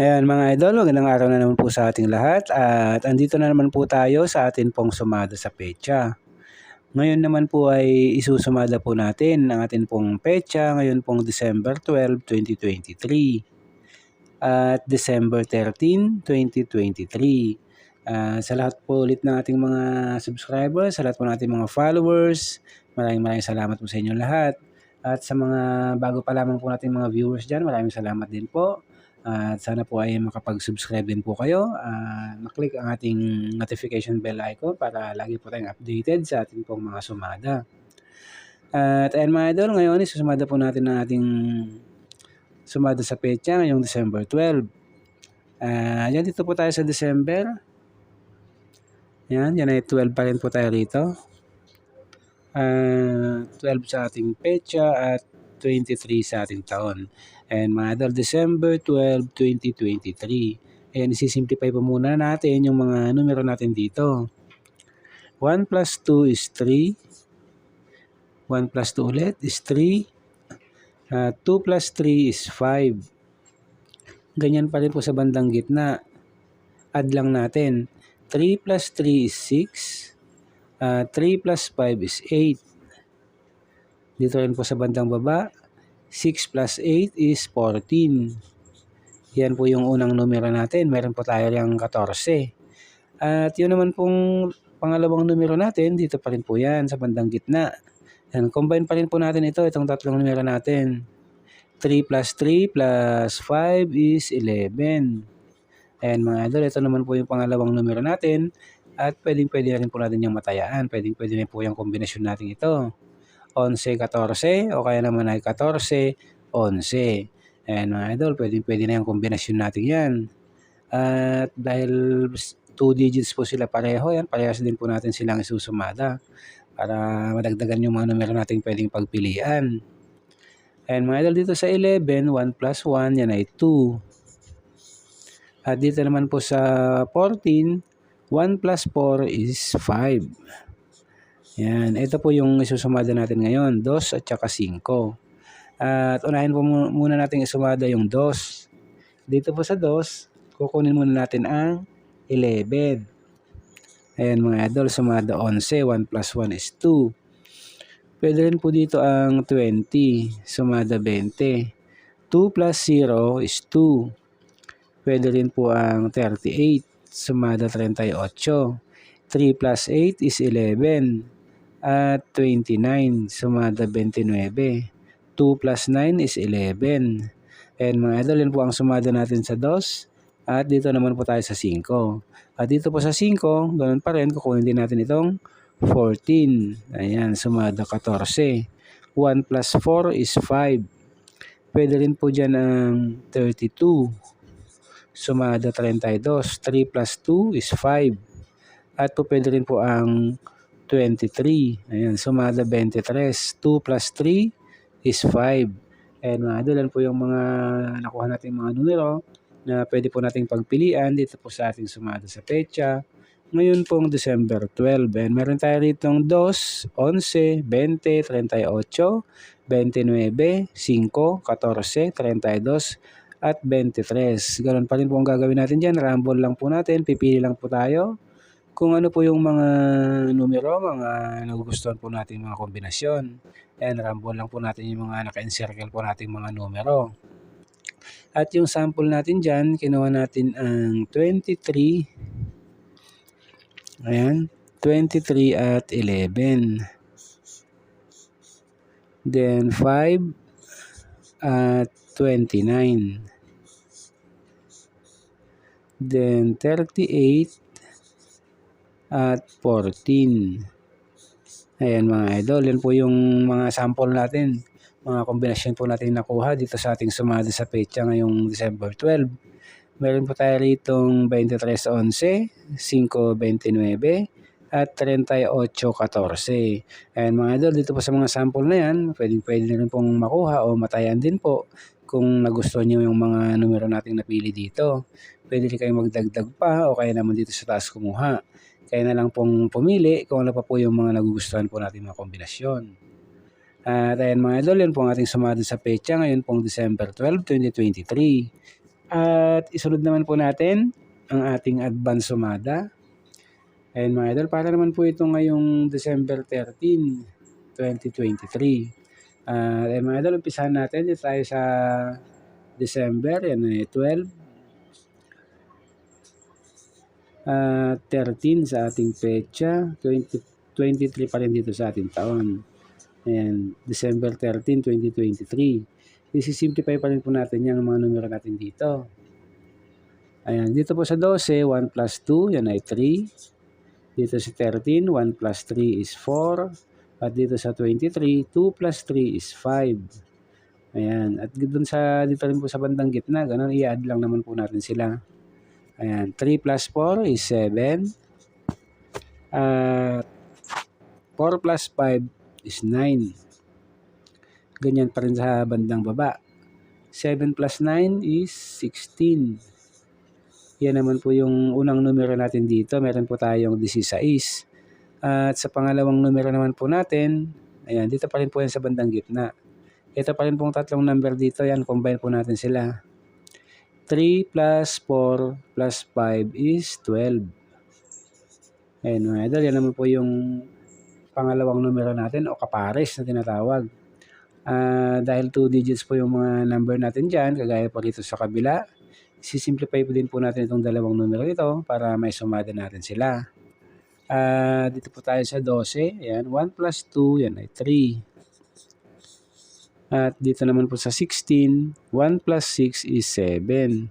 Ayan mga idol, magandang araw na naman po sa ating lahat at andito na naman po tayo sa atin pong sumada sa pecha. Ngayon naman po ay isusumada po natin ang atin pong pecha ngayon pong December 12, 2023 at December 13, 2023. Uh, sa lahat po ulit ng ating mga subscribers, sa lahat po ng ating mga followers, maraming maraming salamat po sa inyo lahat. At sa mga bago pa lamang po nating mga viewers dyan, maraming salamat din po. At sana po ay makapag-subscribe din po kayo. Uh, maklik ang ating notification bell icon para lagi po tayong updated sa ating pong mga sumada. At ayan mga idol, ngayon isusumada po natin ang ating sumada sa petsa ngayong December 12. Uh, yan dito po tayo sa December. Yan, yan ay 12 pa rin po tayo rito. Uh, 12 sa ating petsa at 23 sa ating taon. And mga idol, December 12, 2023. And isisimplify po muna natin yung mga numero natin dito. 1 plus 2 is 3. 1 plus 2 ulit is 3. Uh, 2 plus 3 is 5. Ganyan pa rin po sa bandang gitna. Add lang natin. 3 plus 3 is 6. Uh, 3 plus 5 is 8. Dito rin po sa bandang baba, 6 plus 8 is 14. Yan po yung unang numero natin. Meron po tayo yung 14. At yun naman pong pangalawang numero natin, dito pa rin po yan sa bandang gitna. Yan, combine pa rin po natin ito, itong tatlong numero natin. 3 plus 3 plus 5 is 11. Ayan mga idol, ito naman po yung pangalawang numero natin. At pwedeng pwede rin po natin yung matayaan. Pwedeng pwede rin po yung kombinasyon natin ito. 11-14 o kaya naman ay 14-11. Ayan mga idol, pwedeng pwede na yung kombinasyon natin yan. At dahil 2 digits po sila pareho, yan, parehas din po natin silang isusumada para madagdagan yung mga numero natin pwedeng pagpilian. Ayan mga idol, dito sa 11, 1 plus 1, yan ay 2. At dito naman po sa 14, 1 plus 4 is 5. Yan, ito po yung isusumada natin ngayon, 2 at saka 5. At unahin po muna natin isumada yung 2. Dito po sa 2, kukunin muna natin ang 11. Ayan mga idol, sumada 11, 1 plus 1 is 2. Pwede rin po dito ang 20, sumada 20. 2 plus 0 is 2. Pwede rin po ang 38, sumada 38. 3 plus 8 is 11 at 29 sumada 29. 2 plus 9 is 11. And mga idol, yun po ang sumada natin sa 2. At dito naman po tayo sa 5. At dito po sa 5, ganun pa rin, kukunin din natin itong 14. Ayan, sumada 14. 1 plus 4 is 5. Pwede rin po dyan ang 32. Sumada 32. 3 plus 2 is 5. At po pwede rin po ang 23. Ayan, sumada 23. 2 plus 3 is 5. And mga po yung mga nakuha natin mga numero na pwede po nating pagpilian dito po sa ating sumada sa pecha. Ngayon pong December 12. And meron tayo rito 2, 11, 20, 38, 29, 5, 14, 32, at 23. Ganun pa rin po ang gagawin natin dyan. Rumble lang po natin. Pipili lang po tayo kung ano po yung mga numero, mga nagugustuhan po natin mga kombinasyon. And rumble lang po natin yung mga naka-encircle po natin mga numero. At yung sample natin dyan, kinuha natin ang 23. Ayan, 23 at 11. Then 5 at 29. Then 38 at 14. Ayan mga idol, yan po yung mga sample natin, mga kombinasyon po natin nakuha dito sa ating sumada sa pecha ngayong December 12. Meron po tayo rito 23.11, 5.29, at 38.14. Ayan mga idol, dito po sa mga sample na yan, pwedeng pwede na rin pong makuha o matayan din po kung nagustuhan nyo yung mga numero nating napili dito. Pwede rin kayong magdagdag pa o kaya naman dito sa taas kumuha. Kaya na lang pong pumili kung ano pa po yung mga nagugustuhan po natin mga kombinasyon. At ayan mga idol, yun po ang ating sumada sa pecha ngayon pong December 12, 2023. At isunod naman po natin ang ating advance sumada. Ayan mga idol, para naman po ito ngayong December 13, 2023. Uh, ayan mga idol, umpisahan natin. Dito tayo sa December, yan ay 12. Uh, 13 sa ating pecha, 20, 23 pa rin dito sa ating taon. Ayan, December 13, 2023. Isi-simplify pa rin po natin yung mga numero natin dito. Ayan, dito po sa 12, 1 plus 2, yan ay 3. Dito sa 13, 1 plus 3 is 4. At dito sa 23, 2 plus 3 is 5. Ayan. At dun sa, dito rin po sa bandang gitna, ganun, i-add lang naman po natin sila. Ayan. 3 plus 4 is 7. At 4 plus 5 is 9. Ganyan pa rin sa bandang baba. 7 plus 9 is 16. Yan naman po yung unang numero natin dito. Meron po tayong 16. At sa pangalawang numero naman po natin, ayan, dito pa rin po yan sa bandang gitna. Ito pa rin pong tatlong number dito. Yan, combine po natin sila. 3 plus 4 plus 5 is 12. Ayan mga idol, yan naman po yung pangalawang numero natin o kapares na tinatawag. Uh, dahil 2 digits po yung mga number natin dyan, kagaya po dito sa kabila, sisimplify po din po natin itong dalawang numero ito para may sumada natin sila. Uh, dito po tayo sa 12. Ayan, 1 plus 2, yan ay 3. At dito naman po sa 16, 1 plus 6 is 7.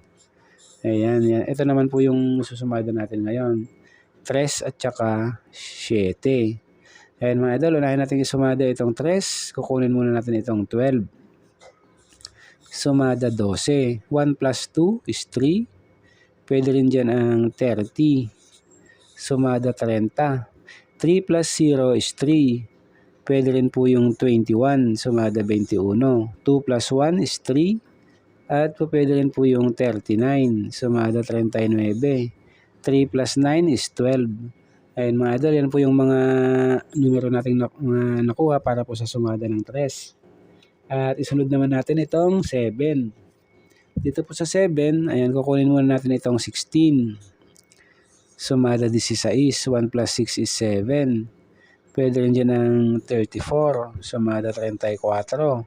Ayan, yan. Ito naman po yung susumada natin ngayon. 3 at saka 7. Ayan mga idol, unahin natin isumada itong 3. Kukunin muna natin itong 12 sumada 12. 1 plus 2 is 3. Pwede rin dyan ang 30. Sumada 30. 3 plus 0 is 3. Pwede rin po yung 21. Sumada 21. 2 plus 1 is 3. At pwede rin po yung 39. Sumada 39. 3 plus 9 is 12. Ayun mga idol, yan po yung mga numero nating nakuha para po sa sumada ng 3. At isunod naman natin itong 7. Dito po sa 7, ayan, kukunin muna natin itong 16. Sumada 16, 1 plus 6 is 7. Pwede rin dyan ng 34, sumada 34.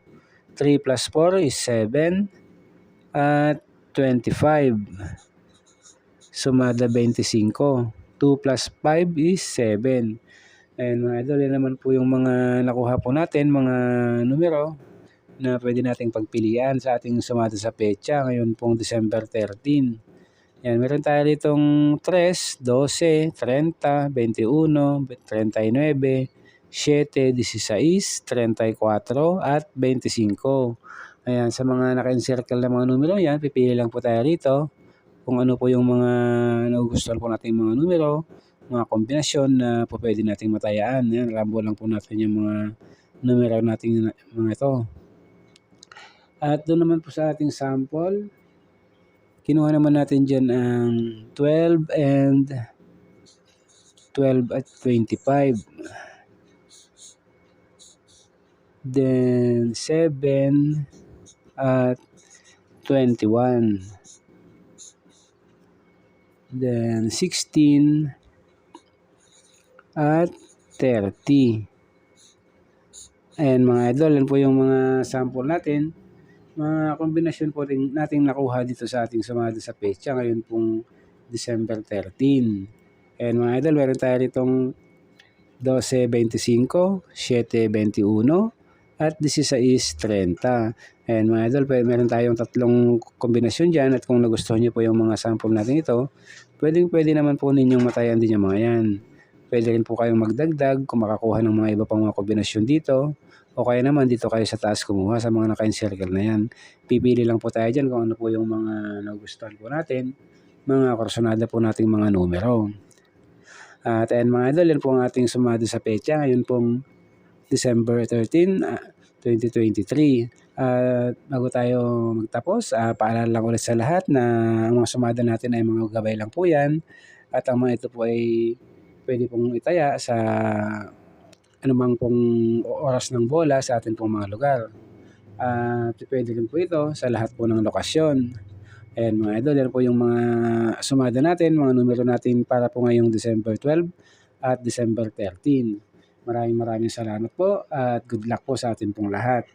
3 plus 4 is 7. At 25. Sumada 25. 2 plus 5 is 7. Ayan mga idol, yan naman po yung mga nakuha po natin, mga numero na pwede nating pagpilian sa ating sumada sa pecha ngayon pong December 13. Yan, meron tayo ditong 3, 12, 30, 21, 39, 7, 16, 34, at 25. Ayan, sa mga naka-encircle na mga numero yan, pipili lang po tayo rito kung ano po yung mga nagugustuhan po natin mga numero, mga kombinasyon na po pwede nating matayaan. Yan, rambo lang po natin yung mga numero nating mga ito. At doon naman po sa ating sample, kinuha naman natin dyan ang 12 and 12 at 25. Then 7 at 21. Then 16 at 30. Ayan mga idol, yan po yung mga sample natin mga kombinasyon po rin nating nakuha dito sa ating sumada sa pecha ngayon pong December 13. And mga idol, meron tayo ditong 12.25, 7.21, at 16.30. And mga idol, meron tayong tatlong kombinasyon dyan at kung nagustuhan nyo po yung mga sample natin ito, pwedeng pwede naman po ninyong matayan din yung mga yan. Pwede rin po kayong magdagdag kung makakuha ng mga iba pang mga kombinasyon dito o kaya naman dito kayo sa taas kumuha sa mga naka-encircle na yan. Pipili lang po tayo dyan kung ano po yung mga nagustuhan po natin, mga korsonada po nating mga numero. At ayan mga idol, yan po ang ating sumado sa pecha. Ngayon pong December 13, uh, 2023. At uh, bago tayo magtapos, uh, paalala lang ulit sa lahat na ang mga sumada natin ay mga gabay lang po yan. At ang mga ito po ay pwede pong itaya sa anumang pong oras ng bola sa ating pong mga lugar. At uh, pwede rin po ito sa lahat po ng lokasyon. Ayan mga idol, yan po yung mga sumada natin, mga numero natin para po ngayong December 12 at December 13. Maraming maraming salamat po at good luck po sa atin pong lahat.